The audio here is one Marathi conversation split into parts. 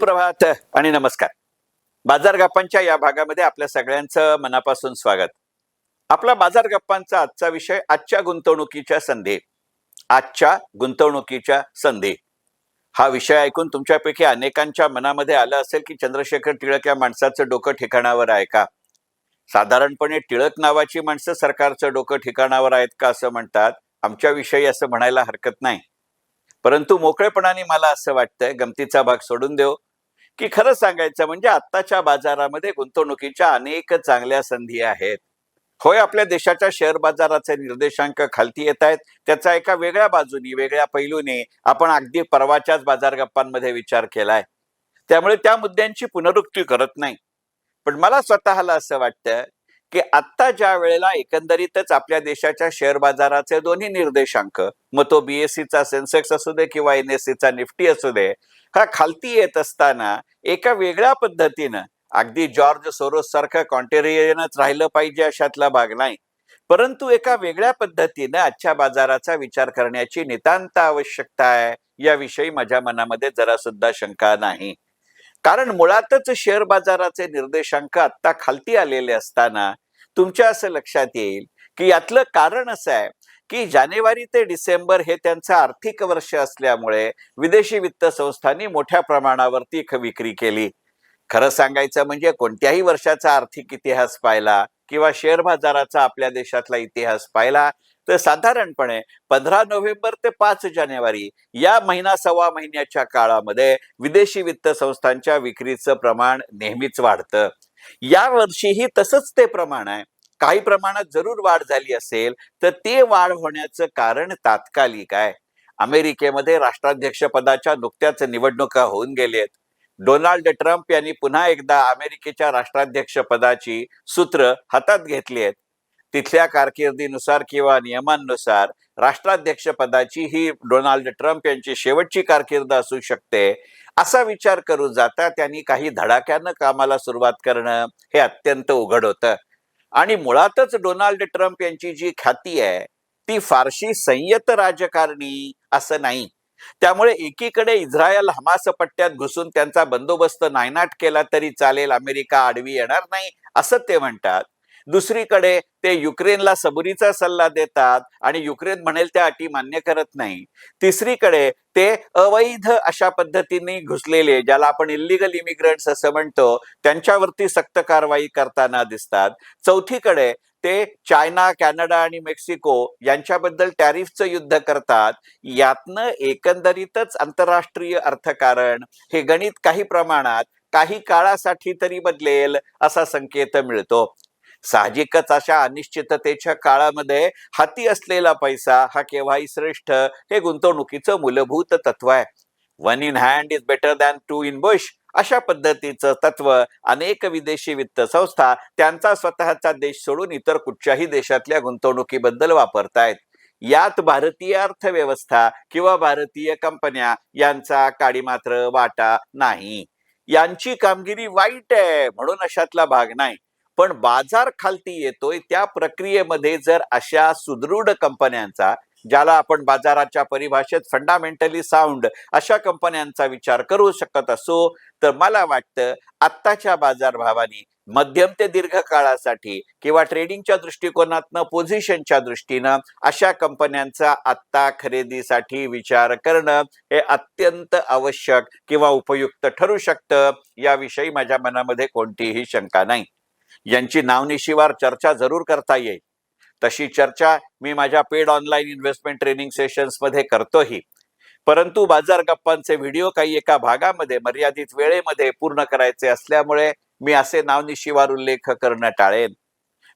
सुप्रभात आणि नमस्कार. बाजार गप्पांच्या या भागामध्ये आपल्या सगळ्यांचं मनापासून स्वागत. आपला बाजार गप्पांचा आजचा विषय आजच्या गुंतवणुकीच्या संधी. आजच्या गुंतवणुकीच्या संधी. हा विषय ऐकून तुमच्यापैकी अनेकांच्या मनामध्ये आलं असेल की चंद्रशेखर टिळक या माणसाचं डोकं ठिकाणावर आहे का? साधारणपणे टिळक नावाची माणसं सरकारचं डोकं ठिकाणावर आहेत का असं म्हणतात? आमच्याविषयी असं म्हणायला हरकत नाही. परंतु मोकळेपणाने मला असं वाटतंय गमतीचा भाग सोडून देऊ. की खरं सांगायचं म्हणजे आत्ताच्या बाजारामध्ये गुंतवणुकीच्या अनेक चांगल्या संधी आहेत. होय आपल्या देशाच्या शेअर बाजाराचे निर्देशांक खालती येत आहेत. त्याचा एका वेगळ्या बाजूनी वेगळ्या पैलूने आपण अगदी परवाच्याच बाजार गप्पांमध्ये विचार केलाय. त्यामुळे त्या मुद्द्यांची पुनरुक्ती करत नाही. पण मला स्वतःला असं वाटतं की आत्ता ज्या वेळेला एकंदरीतच आपल्या देशाच्या शेअर बाजाराचे दोन्ही निर्देशांक मग तो बीएससीचा सेन्सेक्स असू दे किंवा एनएससीचा निफ्टी असू दे हा खालती येत असताना एका वेगळ्या पद्धतीनं अगदी जॉर्ज सोरोस सारखं कॉन्टेरियनच राहिलं पाहिजे अशातला भाग नाही. परंतु एका वेगळ्या पद्धतीनं आजच्या बाजाराचा विचार करण्याची नितांत आवश्यकता आहे याविषयी माझ्या मनामध्ये जरा सुद्धा शंका नाही. कारण मुळातच शेअर बाजाराचे निर्देशांक आत्ता खालती आलेले असताना तुमच्या असं लक्षात येईल की यातलं कारण असं आहे की जानेवारी ते डिसेंबर हे त्यांचं आर्थिक वर्ष असल्यामुळे विदेशी वित्त संस्थांनी मोठ्या प्रमाणावरती विक्री केली. खरं सांगायचं म्हणजे कोणत्याही वर्षाचा आर्थिक इतिहास पाहिला किंवा शेअर बाजाराचा आपल्या देशातला इतिहास पाहिला तर साधारणपणे पंधरा नोव्हेंबर ते पाच जानेवारी या महिना सव्वा महिन्याच्या काळामध्ये विदेशी वित्त संस्थांच्या विक्रीचं प्रमाण नेहमीच वाढतं. या वर्षीही तसंच ते प्रमाण आहे. काही प्रमाणात जरूर वाढ झाली असेल तर ते वाढ होण्याचं कारण तात्कालिक आहे. अमेरिकेमध्ये राष्ट्राध्यक्ष पदाच्या नुकत्याच निवडणुका होऊन गेलेत. डोनाल्ड ट्रम्प यांनी पुन्हा एकदा अमेरिकेच्या राष्ट्राध्यक्ष पदाची सूत्र हातात घेतली आहेत. तिथल्या कारकिर्दीनुसार किंवा नियमांनुसार राष्ट्राध्यक्ष पदाची ही डोनाल्ड ट्रम्प यांची शेवटची कारकीर्द असू शकते असा विचार करू जाता त्यांनी काही धडाक्यानं कामाला सुरुवात करणं हे अत्यंत उघड होतं. आणि मुळातच डोनाल्ड ट्रम्प यांची जी ख्याती आहे ती फारशी संयत राजकारणी असं नाही. त्यामुळे एकीकडे इस्रायल हमास पट्ट्यात घुसून त्यांचा बंदोबस्त नायनाट केला तरी चालेल अमेरिका आडवी येणार नाही असं ते म्हणतात. दुसरीकडे ते युक्रेनला सबुरीचा सल्ला देतात आणि युक्रेन म्हणेल त्या अटी मान्य करत नाही. तिसरीकडे ते अवैध अशा पद्धतीने घुसलेले ज्याला आपण इलिगल इमिग्रंट्स असं म्हणतो त्यांच्यावरती सक्त कारवाई करताना दिसतात. चौथीकडे ते चायना कॅनडा आणि मेक्सिको यांच्याबद्दल टॅरिफचं युद्ध करतात. यातनं एकंदरीतच आंतरराष्ट्रीय अर्थकारण हे गणित काही प्रमाणात काही काळासाठी तरी बदलेल असा संकेत मिळतो. साहजिकच अशा अनिश्चिततेच्या काळामध्ये हाती असलेला पैसा हा केव्हाही श्रेष्ठ हे गुंतवणुकीचं मूलभूत तत्व आहे. One in hand is better than two in bush अशा पद्धतीचं तत्व अनेक विदेशी वित्त संस्था त्यांचा स्वतःचा देश सोडून इतर कुठच्याही देशातल्या गुंतवणुकीबद्दल वापरतायत. यात भारतीय अर्थव्यवस्था किंवा भारतीय कंपन्या यांचा काडी मात्र वाटा नाही. यांची कामगिरी वाईट आहे म्हणून अशातला भाग नाही. पण बाजार खालती येतोय त्या प्रक्रियेमध्ये जर अशा सुदृढ कंपन्यांचा ज्याला आपण बाजाराच्या परिभाषेत फंडामेंटली साऊंड अशा कंपन्यांचा विचार करू शकत असो तर मला वाटतं आत्ताच्या बाजारभावाने मध्यम ते दीर्घ काळासाठी किंवा ट्रेडिंगच्या दृष्टिकोनातनं पोझिशनच्या दृष्टीनं अशा कंपन्यांचा आत्ता खरेदीसाठी विचार करणं हे अत्यंत आवश्यक किंवा उपयुक्त ठरू शकतं याविषयी माझ्या मनामध्ये कोणतीही शंका नाही. यांची नावनिशिवार चर्चा जरूर करता येईल. तशी चर्चा मी माझ्या पेड ऑनलाईन इन्व्हेस्टमेंट ट्रेनिंग सेशन्समध्ये करतोही. परंतु बाजार गप्पांचे व्हिडिओ काही एका भागामध्ये मर्यादित वेळेमध्ये पूर्ण करायचे असल्यामुळे मी असे नावनिशिवार उल्लेख करणं टाळेन.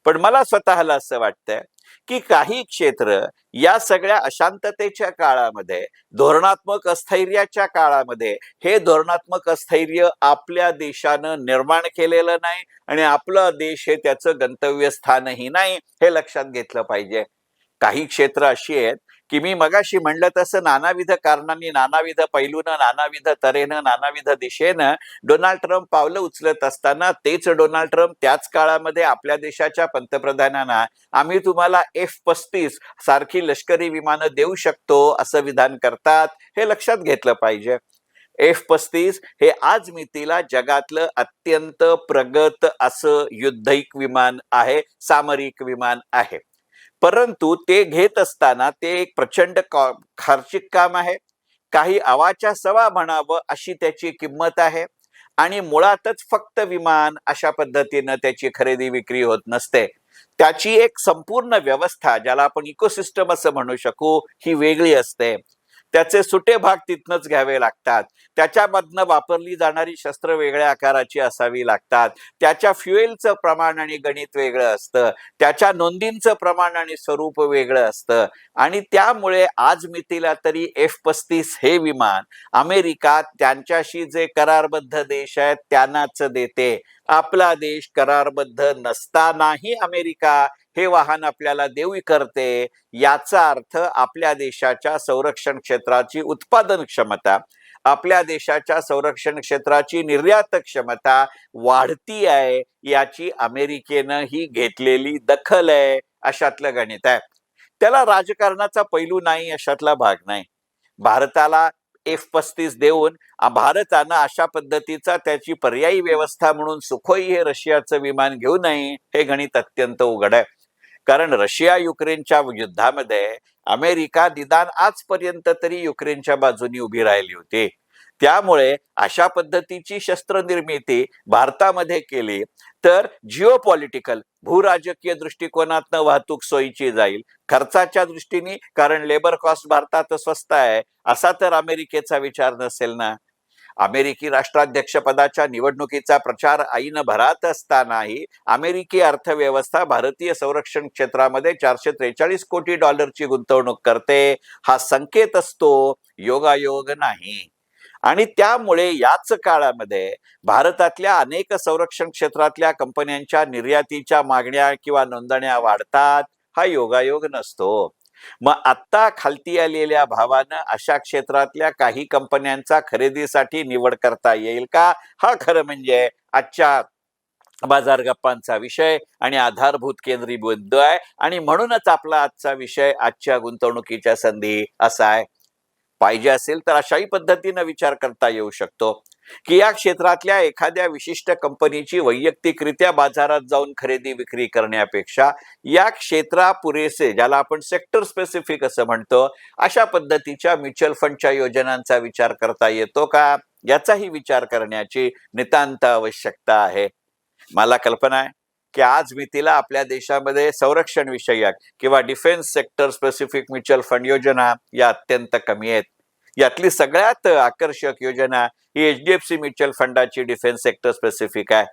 पण मला स्वतःला असं वाटतंय की काही क्षेत्र या सगळ्या अशांततेच्या काळामध्ये धोरणात्मक अस्थैर्याच्या काळामध्ये हे धोरणात्मक अस्थैर्य आपल्या देशानं निर्माण केलेलं नाही आणि आपला देश हे त्याचं गंतव्यस्थानही नाही हे लक्षात घेतलं पाहिजे. काही क्षेत्र अशी आहेत की मी मगाशी म्हणलं तसं नानाविध कारणांनी नानाविध पैलूनं नानाविध तऱ्हेनं नानाविध दिशेनं डोनाल्ड ट्रम्प पावलं उचलत असताना तेच डोनाल्ड ट्रम्प त्याच काळामध्ये आपल्या देशाच्या पंतप्रधानांना आम्ही तुम्हाला एफ पस्तीस सारखी लष्करी विमानं देऊ शकतो असं विधान करतात हे लक्षात घेतलं पाहिजे. एफ पस्तीस हे आज मितीला जगातलं अत्यंत प्रगत असं युद्धिक विमान आहे सामरिक विमान आहे. परंतु ते घेत असताना ते एक प्रचंड का- खर्चिक काम आहे. काही अवाच्या सवा म्हणावं अशी त्याची किंमत आहे. आणि मुळातच फक्त विमान अशा पद्धतीनं त्याची खरेदी विक्री होत नसते. त्याची एक संपूर्ण व्यवस्था ज्याला आपण इकोसिस्टम असं म्हणू शकू ही वेगळी असते. त्याचे सुटे भाग तिथनच घ्यावे लागतात. त्याच्यामधनं वापरली जाणारी शस्त्र वेगळ्या आकाराची असावी लागतात. त्याच्या फ्युएलचं प्रमाण आणि गणित वेगळं असतं. त्याच्या नोंदींचं प्रमाण आणि स्वरूप वेगळं असतं. आणि त्यामुळे आज मितीला तरी एफ पस्तीस हे विमान अमेरिका त्यांच्याशी जे करारबद्ध देश आहेत त्यांनाच देते. आपला देश करारबद्ध नसतानाही अमेरिका हे वाहन आपल्याला देऊ करते. याचा अर्थ आपल्या देशाच्या संरक्षण क्षेत्राची उत्पादन क्षमता आपल्या देशाच्या संरक्षण क्षेत्राची निर्यात क्षमता वाढती आहे याची अमेरिकेनं ही घेतलेली दखल आहे अशातलं गणित आहे. त्याला राजकारणाचा पैलू नाही अशातला भाग नाही. भारताला एफ पस्तीस देऊन भारतानं अशा पद्धतीचा त्याची पर्यायी व्यवस्था म्हणून सुखोई हे रशियाचं विमान घेऊ नये हे गणित अत्यंत उघड आहे. कारण रशिया युक्रेनच्या युद्धामध्ये अमेरिका निदान आजपर्यंत तरी युक्रेनच्या बाजूनी उभी राहिली होती. त्यामुळे अशा पद्धतीची शस्त्र निर्मिती भारतामध्ये केली तर जिओ पॉलिटिकल भूराजकीय दृष्टिकोनातनं वाहतूक सोयीची जाईल. खर्चाच्या दृष्टीने कारण लेबर कॉस्ट भारतात स्वस्त आहे असा तर अमेरिकेचा विचार नसेल ना? अमेरिकी राष्ट्राध्यक्षपदाच्या निवडणुकीचा प्रचार ऐन भरात असतानाही अमेरिकी अर्थव्यवस्था भारतीय संरक्षण क्षेत्रामध्ये चारशे त्रेचाळीस कोटी डॉलरची गुंतवणूक करते हा संकेत असतो योगायोग नाही. आणि त्यामुळे याच काळामध्ये भारतातल्या अनेक संरक्षण क्षेत्रातल्या कंपन्यांच्या निर्यातीच्या मागण्या किंवा नोंदण्या वाढतात हा योगायोग नसतो. मग आत्ता खालती आलेल्या भावानं अशा क्षेत्रातल्या काही कंपन्यांचा खरेदीसाठी निवड करता येईल का? हा खरं म्हणजे आजच्या बाजार गप्पांचा विषय आणि आधारभूत केंद्री मुद्दा आहे. आणि म्हणूनच आपला आजचा विषय आजच्या गुंतवणुकीच्या संधी असा आहे. पाहिजे असेल तर अशाही पद्धतीनं विचार करता येऊ शकतो. की या क्षेत्रातल्या एखाद्या विशिष्ट कंपनीची वैयक्तिकरित्या बाजारात जाऊन खरेदी विक्री करण्यापेक्षा या क्षेत्रा पुरेसे ज्याला आपण सेक्टर स्पेसिफिक असं म्हणतो अशा पद्धतीच्या म्युच्युअल फंडच्या योजनांचा विचार करता येतो का? याचाही विचार करण्याची नितांत आवश्यकता आहे. मला कल्पना आहे की आज मितीला आपल्या देशामध्ये संरक्षण विषयक किंवा defence sector specific mutual fund योजना या अत्यंत कमी आहेत. यातली सगळ्यात आकर्षक योजना ही H D F C mutual फंडाची डिफेन्स सेक्टर स्पेसिफिक आहे.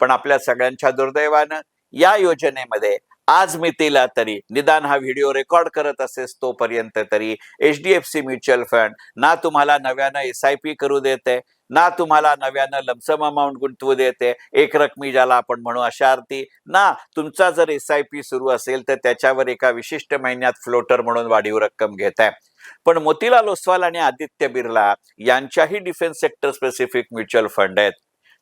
पण आपल्या सगळ्यांच्या दुर्दैवानं या योजनेमध्ये आज मितीला तरी निदान हा व्हिडिओ रेकॉर्ड करत असेस तोपर्यंत तरी H D F C mutual fund ना तुम्हाला नव्यानं एस आय पी करू देते ना तुम्हाला नव्यानं लमसम अमाऊंट गुंतवू देते एक रकमी ज्याला आपण म्हणू अशा अर्थी ना तुमचा जर एस आय पी सुरू असेल तर त्याच्यावर एका विशिष्ट महिन्यात फ्लोटर म्हणून वाढीव रक्कम घेत आहे पण मोतीलाल ओसवाल आणि आदित्य बिर्ला यांच्याही defence sector specific mutual fund आहेत.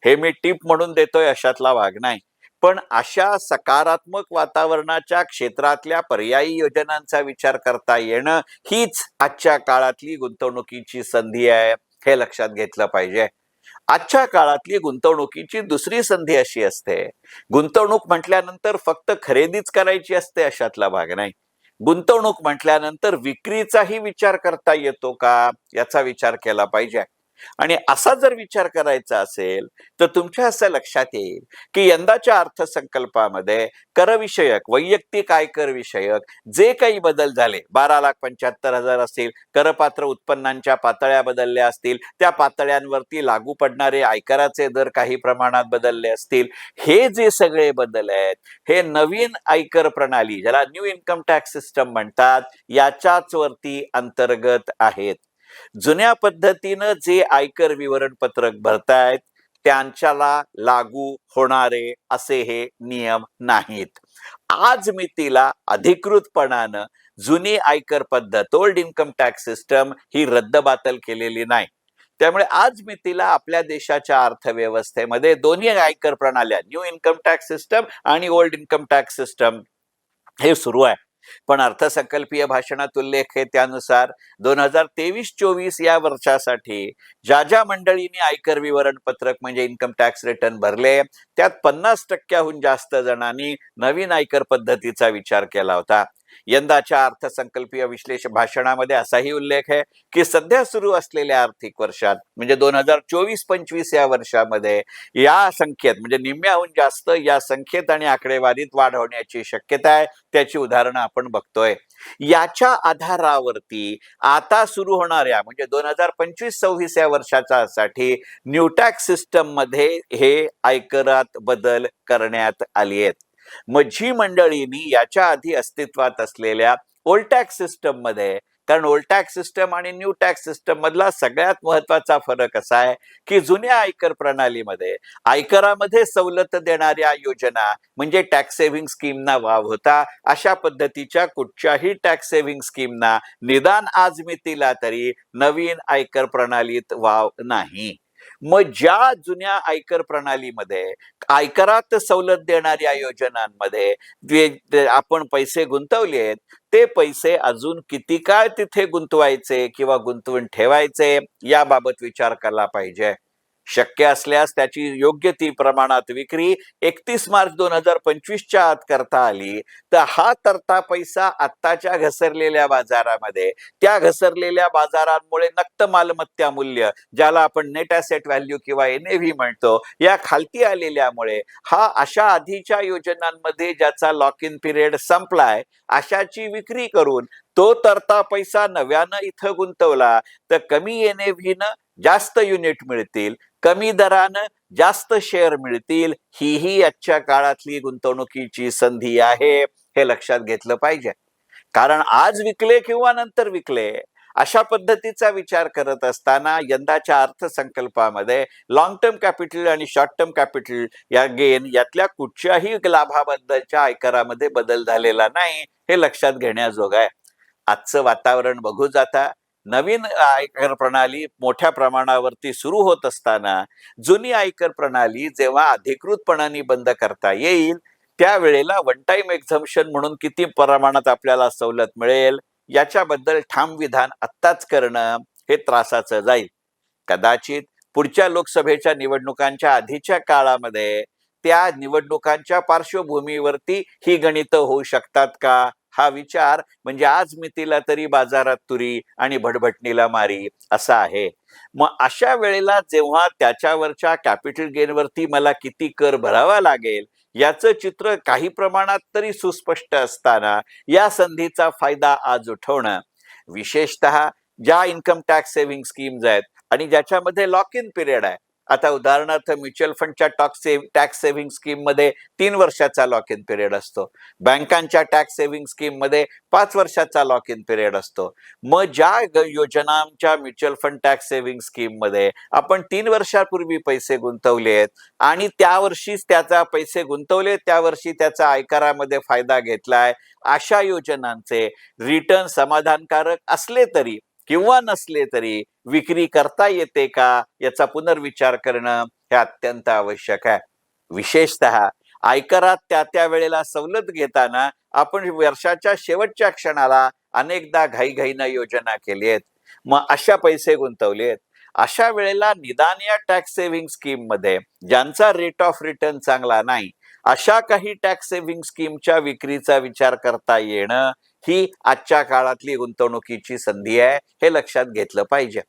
हे मी टीप म्हणून देतोय अशातला भाग नाही. पण अशा सकारात्मक वातावरणाच्या क्षेत्रातल्या पर्यायी योजनांचा विचार करता येणं हीच आजच्या काळातली गुंतवणुकीची संधी आहे हे लक्षात घेतलं पाहिजे. आजच्या काळातली गुंतवणुकीची दुसरी संधी अशी असते. गुंतवणूक म्हटल्यानंतर फक्त खरेदीच करायची असते अशातला भाग नाही. गुंतवणूक म्हटल्यानंतर विक्रीचाही विचार करता येतो का? याचा विचार केला पाहिजे. आणि असा जर विचार करायचा असेल तर तुमच्या असं लक्षात येईल की यंदाच्या अर्थसंकल्पामध्ये करविषयक वैयक्तिक आयकर विषयक जे काही बदल झाले बारा लाख पंच्याहत्तर हजार असतील करपात्र उत्पन्नांच्या पातळ्या बदलल्या असतील त्या पातळ्यांवरती लागू पडणारे आयकराचे दर काही प्रमाणात बदलले असतील हे जे सगळे बदल आहेत हे नवीन आयकर प्रणाली ज्याला न्यू इन्कम टॅक्स सिस्टम म्हणतात याच्याच वरती अंतर्गत आहेत. जुन्या पद्धतीनं जे आयकर विवरणपत्रक भरतायत त्यांच्याला लागू होणारे असे हे नियम नाहीत. आज मितीला अधिकृतपणानं जुनी आयकर पद्धत ओल्ड इन्कम टॅक्स सिस्टम ही रद्दबातल केलेली नाही. त्यामुळे आज मितीला आपल्या देशाच्या अर्थव्यवस्थेमध्ये दोन्ही आयकर प्रणाल्या न्यू इन्कम टॅक्स सिस्टम आणि ओल्ड इन्कम टॅक्स सिस्टम हे सुरू आहे. पण अर्थसंकल्पीय भाषणात उल्लेख आहे त्यानुसार दोन हजार तेवीस चोवीस या वर्षासाठी ज्या ज्या मंडळींनी आयकर विवरण पत्रक म्हणजे इन्कम टॅक्स रिटर्न भरले त्यात पन्नास टक्क्याहून जास्त जणांनी नवीन आयकर पद्धतीचा विचार केला होता. यंदाच्या अर्थसंकल्पीय विश्लेष भाषणामध्ये असाही उल्लेख आहे की सध्या सुरू असलेल्या आर्थिक वर्षात म्हणजे दोन हजार चोवीस पंचवीस या वर्षामध्ये या संख्येत म्हणजे निम्म्याहून जास्त या संख्येत आणि आकडेवारीत वाढ होण्याची शक्यता आहे त्याची उदाहरणं आपण बघतोय. याच्या आधारावरती आता सुरू होणाऱ्या म्हणजे दोन हजार पंचवीस सव्वीस या वर्षाच्या साठी न्यू सिस्टममध्ये हे आयकरात बदल करण्यात आले आहेत. मच्छी मंडळींनी याच्या आधी अस्तित्वात असलेल्या ओल्ड टॅक्स सिस्टममध्ये कारण ओल्ड टॅक्स सिस्टम आणि न्यू टॅक्स सिस्टम मधला सगळ्यात महत्त्वाचा फरक असा आहे की जुन्या आयकर प्रणालीमध्ये आयकरामध्ये सवलत देणाऱ्या योजना म्हणजे टॅक्स सेव्हिंग स्कीमना वाव होता. अशा पद्धतीच्या कुठच्याही टॅक्स सेव्हिंग स्कीमना निदान आज मितीला तरी नवीन आयकर प्रणालीत वाव नाही. मग ज्या जुन्या आयकर प्रणालीमध्ये आयकरात सवलत देणाऱ्या योजनांमध्ये आपण पैसे गुंतवले आहेत ते पैसे अजून किती काळ तिथे गुंतवायचे किंवा गुंतवून ठेवायचे याबाबत विचार केला पाहिजे. शक्य असल्यास त्याची योग्य ती प्रमाणात विक्री एकतीस मार्च दोन हजार पंचवीसच्या आत करता आली. तर हा तरता पैसा आत्ताच्या घसरलेल्या बाजारामध्ये त्या घसरलेल्या बाजारांमुळे नक्त मालमत्ता मूल्य ज्याला आपण नेट ॲसेट व्हॅल्यू किंवा एन व्ही म्हणतो या खालती आलेल्यामुळे हा अशा आधीच्या योजनांमध्ये ज्याचा लॉक इन पिरियड संपलाय अशाची विक्री करून तो तरता पैसा नव्यानं इथं गुंतवला तर कमी एनएव्हीनं जास्त युनिट मिळतील कमी दरानं जास्त शेअर मिळतील हीही आजच्या काळातली गुंतवणुकीची संधी आहे हे लक्षात घेतलं पाहिजे. कारण आज विकले किंवा नंतर विकले अशा पद्धतीचा विचार करत असताना यंदाच्या अर्थसंकल्पामध्ये लॉंग टर्म कॅपिटल आणि शॉर्ट टर्म कॅपिटल या गेन यातल्या कुठच्याही लाभाबद्दलच्या आयकरामध्ये बदल झालेला नाही हे लक्षात घेण्याजोग आहे. आजचं वातावरण बघू जाता नवीन आयकर प्रणाली मोठ्या प्रमाणावरती सुरू होत असताना जुनी आयकर प्रणाली जेव्हा अधिकृतपणाने बंद करता येईल त्यावेळेला वन टाइम एक्झम्पन म्हणून किती प्रमाणात आपल्याला सवलत मिळेल याच्याबद्दल ठाम विधान आत्ताच करणं हे त्रासाचं जाईल. कदाचित पुढच्या लोकसभेच्या निवडणुकांच्या आधीच्या काळामध्ये त्या निवडणुकांच्या पार्श्वभूमीवरती ही गणितं होऊ शकतात का? हा विचार म्हणजे आज मी तिला तरी बाजारात तुरी आणि भटभटणीला मारी असा आहे. मग अशा वेळेला जेव्हा त्याच्यावरच्या कॅपिटल गेनवरती मला किती कर भरावा लागेल याचं चित्र काही प्रमाणात तरी सुस्पष्ट असताना या संधीचा फायदा आज उठवणं. विशेषतः ज्या इन्कम टॅक्स सेव्हिंग स्कीम्स आहेत आणि ज्याच्यामध्ये लॉक इन पिरियड आहे आता उदाहरणार्थ म्युच्युअल फंडच्या टॉक्स सेव टॅक्स सेव्हिंग स्कीममध्ये तीन वर्षाचा लॉक इन पिरियड असतो. बँकांच्या टॅक्स सेव्हिंग स्कीममध्ये पाच वर्षाचा लॉक इन पिरियड असतो. मग ज्या योजनांच्या म्युच्युअल फंड टॅक्स सेव्हिंग स्कीममध्ये आपण तीन वर्षापूर्वी पैसे गुंतवले आहेत आणि त्या वर्षीच त्याचा पैसे गुंतवले त्या वर्षी त्याचा आयकरामध्ये फायदा घेतलाय अशा योजनांचे रिटर्न समाधानकारक असले तरी किंवा नसले तरी विक्री करता येते का? याचा पुनर्विचार करणं हे अत्यंत आवश्यक आहे. विशेषतः आयकरात त्या त्या वेळेला सवलत घेताना आपण वर्षाच्या शेवटच्या क्षणाला अनेकदा घाईघाईनं योजना केली आहेत. मग अशा पैसे गुंतवले आहेत. अशा वेळेला निदान या टॅक्स सेव्हिंग स्कीममध्ये ज्यांचा रेट ऑफ रिटर्न चांगला नाही अशा काही टॅक्स सेव्हिंग स्कीमच्या विक्रीचा विचार करता येणं ही आजच्या काळातली गुंतवणुकीची संधी आहे हे लक्षात घेतलं पाहिजे.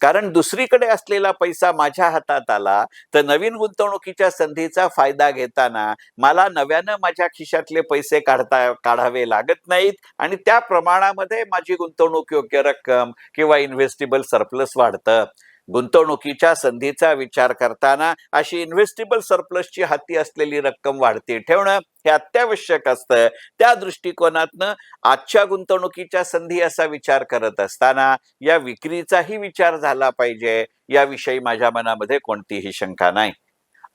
कारण दुसरीकडे असलेला पैसा माझ्या हातात आला तर नवीन गुंतवणुकीच्या संधीचा फायदा घेताना मला नव्यानं माझ्या खिशातले पैसे काढता काढावे लागत नाहीत आणि त्या प्रमाणामध्ये माझी गुंतवणूक योग्य रक्कम किंवा इन्व्हेस्टेबल सरप्लस वाढतं. गुंतवणुकीच्या संधीचा विचार करताना अशी इन्व्हेस्टेबल सरप्लसची हाती असलेली रक्कम वाढती ठेवणं हे अत्यावश्यक असतं. त्या दृष्टिकोनातनं आजच्या गुंतवणुकीच्या संधी असा विचार करत असताना या विक्रीचाही विचार झाला पाहिजे. याविषयी माझ्या मनामध्ये कोणतीही शंका नाही.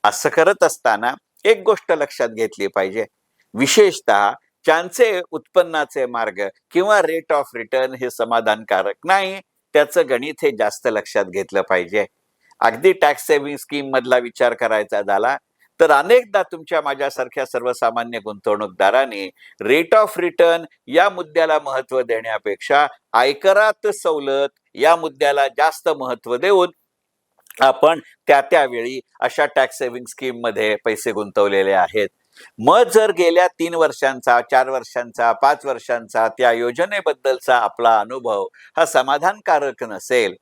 असं करत असताना एक गोष्ट लक्षात घेतली पाहिजे. विशेषतः ज्यांचे उत्पन्नाचे मार्ग किंवा रेट ऑफ रिटर्न हे समाधानकारक नाही त्याचं गणित हे जास्त लक्षात घेतलं पाहिजे. अगदी टॅक्स सेव्हिंग स्कीम मधला विचार करायचा झाला तर अनेकदा तुमच्या माझ्यासारख्या सर्वसामान्य गुंतवणूकदारांनी रेट ऑफ रिटर्न या मुद्द्याला महत्त्व देण्यापेक्षा आयकरात सवलत या मुद्द्याला जास्त महत्त्व देऊन आपण त्या त्यावेळी अशा टॅक्स सेव्हिंग स्कीममध्ये पैसे गुंतवलेले आहेत. मग जर गेल्या तीन वर्षांचा चार वर्षांचा पाच वर्षांचा त्या योजनेबद्दलचा आपला अनुभव हा समाधानकारक नसेल.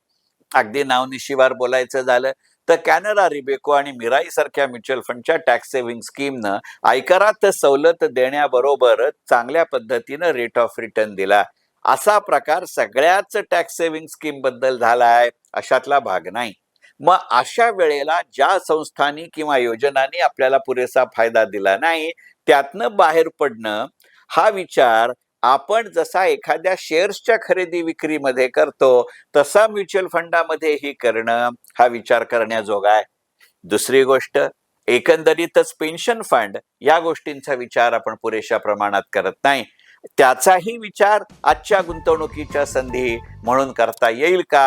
अगदी नावनिशिवार बोलायचं झालं तर कॅनरा रिबेको आणि मिराई सारख्या म्युच्युअल फंडच्या टॅक्स सेव्हिंग स्कीमनं आयकरात सवलत देण्याबरोबरच चांगल्या पद्धतीनं रेट ऑफ रिटर्न दिला. असा प्रकार सगळ्याच टॅक्स सेव्हिंग स्कीमबद्दल झालाय अशातला भाग नाही. मग अशा वेळेला ज्या संस्थांनी किंवा योजनांनी आपल्याला पुरेसा फायदा दिला नाही त्यातनं बाहेर पडणं हा विचार आपण जसा एखाद्या शेअर्सच्या खरेदी विक्रीमध्ये करतो तसा म्युच्युअल फंडामध्येही करणं हा विचार करण्याजोगा आहे. दुसरी गोष्ट एकंदरीतच पेन्शन फंड या गोष्टींचा विचार आपण पुरेशा प्रमाणात करत नाही. त्याचाही विचार आजच्या गुंतवणुकीच्या संधी म्हणून करता येईल का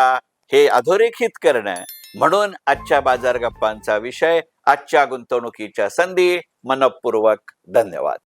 हे अधोरेखित करणं म्हणून आजच्या बाजार गप्पांचा विषय आजच्या गुंतवणुकीच्या संधी. मनपूर्वक धन्यवाद.